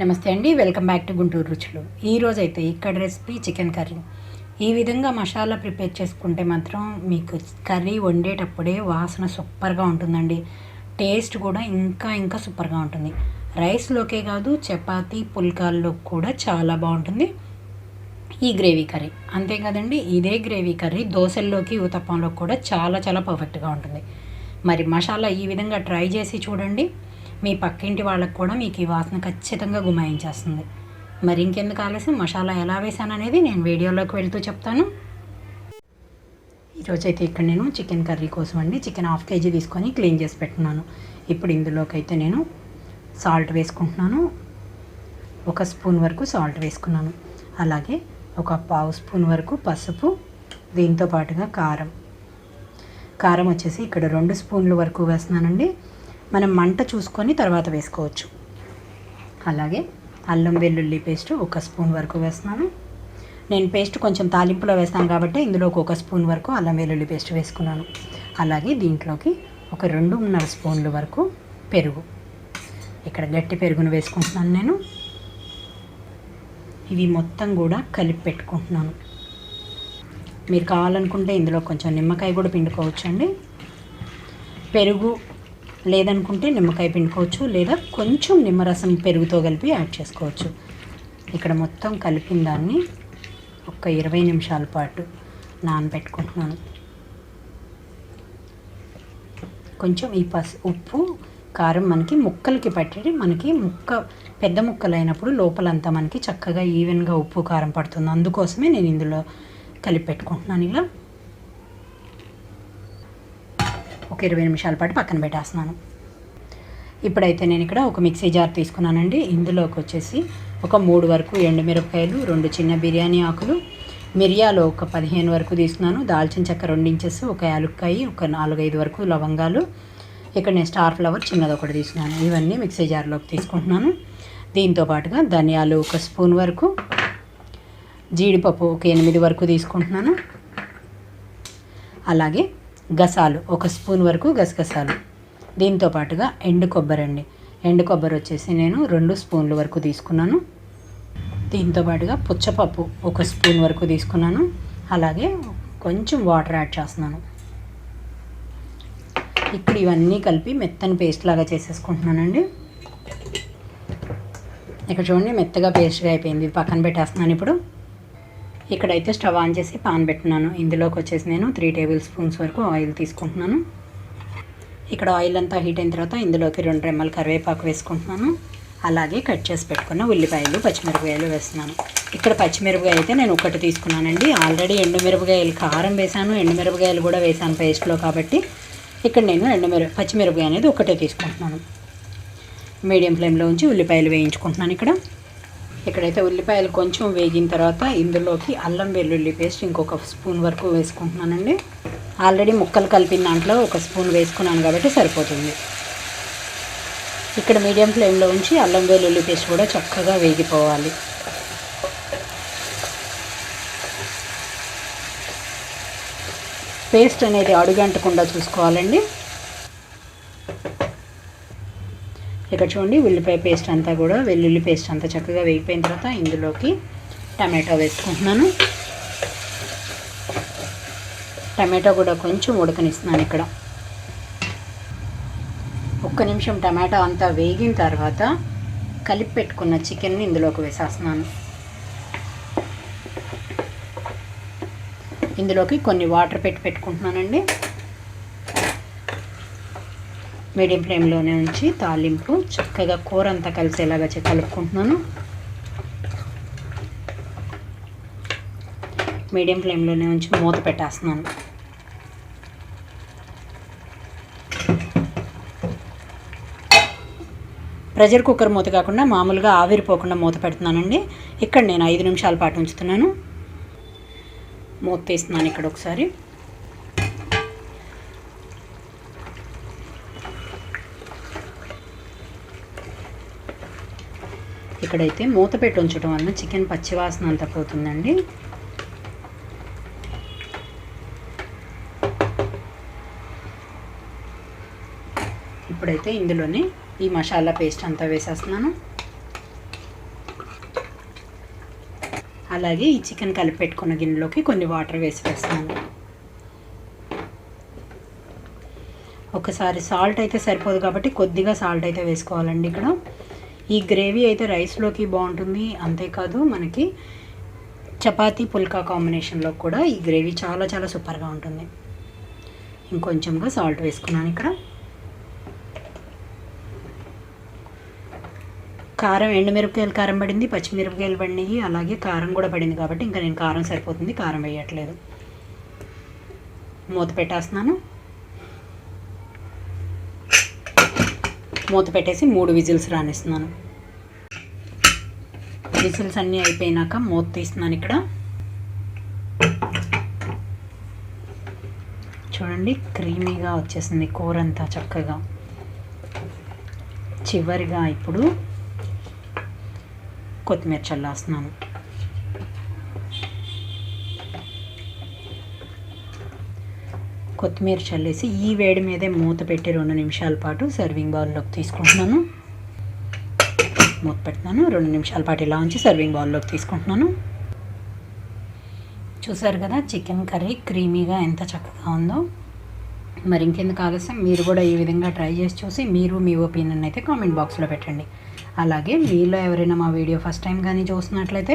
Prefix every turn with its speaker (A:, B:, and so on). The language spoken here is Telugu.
A: నమస్తే అండి వెల్కమ్ బ్యాక్ టు గుంటూరు రుచులు. ఈరోజు అయితే ఇక్కడ రెసిపీ చికెన్ కర్రీ. ఈ విధంగా మసాలా ప్రిపేర్ చేసుకుంటే మాత్రం మీకు కర్రీ వండేటప్పుడే వాసన సూపర్గా ఉంటుందండి. టేస్ట్ కూడా ఇంకా ఇంకా సూపర్గా ఉంటుంది. రైస్లోకే కాదు చపాతీ పుల్కాల్లో కూడా చాలా బాగుంటుంది ఈ గ్రేవీ కర్రీ. అంతే కదండి ఇదే గ్రేవీ కర్రీ దోశల్లోకి ఊతప్పంలో కూడా చాలా చాలా పర్ఫెక్ట్గా ఉంటుంది. మరి మసాలా ఈ విధంగా ట్రై చేసి చూడండి. మీ పక్కింటి వాళ్ళకి కూడా మీకు ఈ వాసన ఖచ్చితంగా గుమాయించేస్తుంది. మరి ఇంకెందుకు ఆలస్యం? మసాలా ఎలా వేసాను అనేది నేను వీడియోలోకి వెళ్తూ చెప్తాను. ఈరోజైతే ఇక్కడ నేను చికెన్ కర్రీ కోసం అండి చికెన్ హాఫ్ కేజీ తీసుకొని క్లీన్ చేసి పెట్టున్నాను. ఇప్పుడు ఇందులోకైతే నేను సాల్ట్ వేసుకుంటున్నాను. ఒక స్పూన్ వరకు సాల్ట్ వేసుకున్నాను. అలాగే ఒక పావు స్పూన్ వరకు పసుపు దీంతో పాటుగా కారం. కారం వచ్చేసి ఇక్కడ రెండు స్పూన్ల వరకు వేస్తున్నానండి. మనం మంట చూసుకొని తర్వాత వేసుకోవచ్చు. అలాగే అల్లం వెల్లుల్లి పేస్ట్ ఒక స్పూన్ వరకు వేస్తున్నాను. నేను పేస్ట్ కొంచెం తాలింపులో వేస్తాను కాబట్టి ఇందులో ఒక స్పూన్ వరకు అల్లం వెల్లుల్లి పేస్ట్ వేసుకున్నాను. అలాగే దీంట్లోకి ఒక రెండున్నర స్పూన్ల వరకు పెరుగు. ఇక్కడ గట్టి పెరుగును వేసుకుంటున్నాను నేను. ఇవి మొత్తం కూడా కలిపి పెట్టుకుంటున్నాను. మీరు కావాలనుకుంటే ఇందులో కొంచెం నిమ్మకాయ కూడా పిండుకోవచ్చండి. పెరుగు లేదనుకుంటే నిమ్మకాయ పిండుకోవచ్చు లేదా కొంచెం నిమ్మరసం పెరుగుతో కలిపి యాడ్ చేసుకోవచ్చు. ఇక్కడ మొత్తం కలిపిన దాన్ని ఒక ఇరవై నిమిషాల పాటు నానబెట్టుకుంటున్నాను. కొంచెం ఈ పసు ఉప్పు కారం మనకి ముక్కలకి పట్టి మనకి ముక్క పెద్ద ముక్కలు అయినప్పుడు లోపలంతా మనకి చక్కగా ఈవెన్గా ఉప్పు కారం పడుతుంది. అందుకోసమే నేను ఇందులో కలిపి పెట్టుకుంటున్నాను. ఇలా ఒక ఇరవై నిమిషాల పాటు పక్కన పెట్టేస్తున్నాను. ఇప్పుడైతే నేను ఇక్కడ ఒక మిక్సీ జార్ తీసుకున్నానండి. ఇందులోకి వచ్చేసి ఒక మూడు వరకు ఎండుమిరపకాయలు రెండు చిన్న బిర్యానీ ఆకులు మిరియాలు ఒక పదిహేను వరకు తీసుకున్నాను. దాల్చిన చెక్క రెండు ఇంచెస్ ఒక యాలుక్కాయి ఒక నాలుగైదు వరకు లవంగాలు. ఇక్కడ నేను స్టార్ ఫ్లవర్ చిన్నది ఒకటి తీసుకున్నాను. ఇవన్నీ మిక్సీ జార్లోకి తీసుకుంటున్నాను. దీంతో పాటుగా ధనియాలు ఒక స్పూన్ వరకు జీడిపప్పు ఒక ఎనిమిది వరకు తీసుకుంటున్నాను. అలాగే గసాలు ఒక స్పూన్ వరకు గసగసాలు. దీంతో పాటుగా ఎండు కొబ్బరి అండి. ఎండు కొబ్బరి వచ్చేసి నేను రెండు స్పూన్ల వరకు తీసుకున్నాను. దీంతో పాటుగా పుచ్చపప్పు ఒక స్పూన్ వరకు తీసుకున్నాను. అలాగే కొంచెం వాటర్ యాడ్ చేస్తున్నాను. ఇప్పుడు ఇవన్నీ కలిపి మెత్తని పేస్ట్ లాగా చేసేసుకుంటున్నానండి. ఇక్కడ చూడండి మెత్తగా పేస్ట్గా అయిపోయింది. పక్కన పెట్టేస్తున్నాను ఇప్పుడు. ఇక్కడైతే స్టవ్ ఆన్ చేసి పాన్ పెట్టున్నాను. ఇందులోకి వచ్చేసి నేను త్రీ టేబుల్ స్పూన్స్ వరకు ఆయిల్ తీసుకుంటున్నాను. ఇక్కడ ఆయిల్ అంతా హీట్ అయిన తర్వాత ఇందులోకి రెండు రెమ్మలు కరివేపాకు వేసుకుంటున్నాను. అలాగే కట్ చేసి పెట్టుకున్న ఉల్లిపాయలు పచ్చిమిరపకాయలు వేస్తున్నాను. ఇక్కడ పచ్చిమిరపకాయ అయితే నేను ఒకటి తీసుకున్నానండి. ఆల్రెడీ ఎండుమిరపకాయలు కారం వేసాను ఎండుమిరపకాయలు కూడా వేసాను పేస్ట్లో కాబట్టి ఇక్కడ నేను ఎండుమిర పచ్చిమిరపకాయ అనేది ఒకటే తీసుకుంటున్నాను. మీడియం ఫ్లేమ్లో ఉంచి ఉల్లిపాయలు వేయించుకుంటున్నాను ఇక్కడ. ఇక్కడైతే ఉల్లిపాయలు కొంచెం వేగిన తర్వాత ఇందులోకి అల్లం వెల్లుల్లి పేస్ట్ ఇంకొక స్పూన్ వరకు వేసుకుంటున్నానండి. ఆల్రెడీ ముక్కలు కలిపిన దాంట్లో ఒక స్పూన్ వేసుకున్నాను కాబట్టి సరిపోతుంది. ఇక్కడ మీడియం ఫ్లేమ్లో ఉంచి అల్లం వెల్లుల్లి పేస్ట్ కూడా చక్కగా వేగిపోవాలి. పేస్ట్ అనేది అడుగంటకుండా చూసుకోవాలండి. ఇక్కడ చూడండి ఉల్లిపాయ పేస్ట్ అంతా కూడా వెల్లుల్లి పేస్ట్ అంతా చక్కగా వేగిపోయిన తర్వాత ఇందులోకి టమాటో వేసుకుంటున్నాను. టమాటో కూడా కొంచెం ఉడకనిస్తున్నాను ఇక్కడ. ఒక్క నిమిషం టమాటో అంతా వేగిన తర్వాత కలిపి పెట్టుకున్న చికెన్ని ఇందులోకి వేసేస్తున్నాను. ఇందులోకి కొన్ని వాటర్ పెట్టి పెట్టుకుంటున్నానండి. మీడియం ఫ్లేమ్లోనే ఉంచి తాలింపు చక్కగా కూర అంతా కలిసేలాగా కలుపుకుంటున్నాను. మీడియం ఫ్లేమ్లోనే ఉంచి మూత పెట్టేస్తున్నాను. ప్రెషర్ కుక్కర్ మూత కాకుండా మామూలుగా ఆవిరిపోకుండా మూత పెడుతున్నానండి. ఇక్కడ నేను ఐదు నిమిషాల పాటు ఉంచుతున్నాను. మూత తీస్తున్నాను ఇక్కడ ఒకసారి. ఇక్కడైతే మూత పెట్టి ఉంచడం వలన చికెన్ పచ్చివాసన అంతా పోతుందండి. ఇప్పుడైతే ఇందులోనే ఈ మసాలా పేస్ట్ అంతా వేసేస్తున్నాను. అలాగే ఈ చికెన్ కలిపి పెట్టుకున్న గిన్నెలోకి కొన్ని వాటర్ వేసి ఒకసారి సాల్ట్ అయితే సరిపోదు కాబట్టి కొద్దిగా సాల్ట్ అయితే వేసుకోవాలండి ఇక్కడ. ఈ గ్రేవీ అయితే రైస్లోకి బాగుంటుంది. అంతేకాదు మనకి చపాతీ పుల్కా కాంబినేషన్లో కూడా ఈ గ్రేవీ చాలా చాలా సూపర్గా ఉంటుంది. ఇంకొంచెంగా సాల్ట్ వేసుకున్నాను ఇక్కడ. కారం ఎండుమిరపకాయలు కారం పడింది పచ్చిమిరపకాయలు పడినాయి. అలాగే కారం కూడా పడింది కాబట్టి ఇంకా నేను కారం సరిపోతుంది కారం వేయట్లేదు. మూత పెట్టేస్తున్నాను. మూత పెట్టేసి మూడు విజిల్స్ రానిస్తున్నాను. విజిల్స్ అన్నీ అయిపోయినాక మూత తీస్తున్నాను ఇక్కడ. చూడండి క్రీమీగా వచ్చేసింది కూర అంతా చక్కగా. చివరిగా ఇప్పుడు కొత్తిమీర చల్లేస్తున్నాను. కొత్తిమీర చల్లేసి ఈ వేడి మీదే మూత పెట్టి రెండు నిమిషాల పాటు సర్వింగ్ బౌల్లోకి తీసుకుంటున్నాను. మూత పెడుతున్నాను. రెండు నిమిషాల పాటు ఇలా ఉంచి సర్వింగ్ బౌల్లోకి తీసుకుంటున్నాను. చూసారు కదా చికెన్ కర్రీ క్రీమీగా ఎంత చక్కగా ఉందో. మరి ఇంకెందుకు ఆలస్యం? మీరు కూడా ఈ విధంగా ట్రై చేసి చూసి మీరు మీ ఒపీనియన్ అయితే కామెంట్ బాక్స్లో పెట్టండి. అలాగే మీలో ఎవరైనా మా వీడియో ఫస్ట్ టైం కానీ చూసినట్లయితే